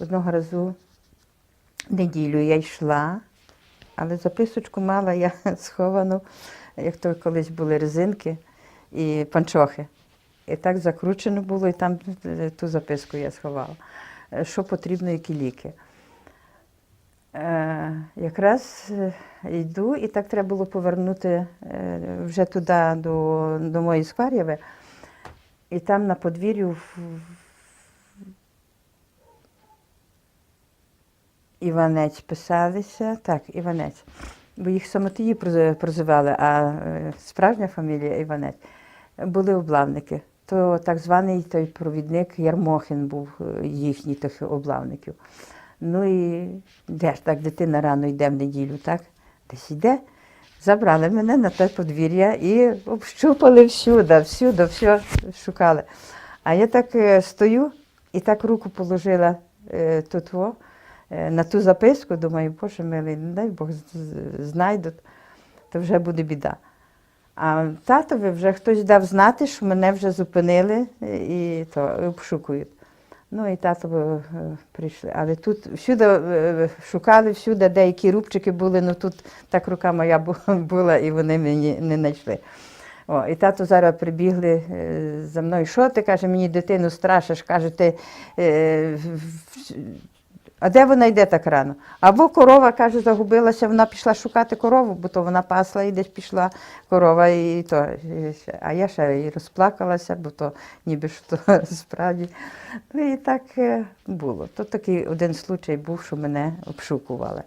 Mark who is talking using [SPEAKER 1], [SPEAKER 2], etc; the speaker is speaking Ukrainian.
[SPEAKER 1] Одного разу неділю я йшла, але записочку мала я сховану, як то колись були резинки і панчохи. І так закручено було, і там е, ту записку я сховала. Е, Що потрібно, які ліки. Е, якраз йду, і так треба було повернути вже туди, до, до моєї Скварєви. І там на подвір'ю Іванець писалися. Так, Іванець. Бо їх самотії проз- прозивали, а е, справжня фамілія Іванець. Були облавники. То так званий той провідник Ярмохин був е, їхній тих облавників. Ну і де ж так дитина рано йде в неділю, так? Десь йде. Забрали мене на те подвір'я і общупали всюди, всюди, все шукали. А я так е, стою і так руку положила тут на ту записку, думаю, боже милий, не дай Бог знайдуть, то вже буде біда. А татові вже хтось дав знати, що мене вже зупинили е, і то обшукують. Ну і тато е, прийшли. Але тут всюди е, шукали, всюди деякі рубчики були, ну тут так рука моя була, і вони мені не знайшли. О, і тато зараз прибігли е, за мною. Що ти каже, мені дитину страшиш, каже, ти. А де вона йде так рано? Або корова, каже, загубилася, вона пішла шукати корову, бо то вона пасла і десь пішла корова, і то. А я ще і розплакалася, бо то ніби що справді. Ну і так е, було. То такий один случай був, що мене обшукували.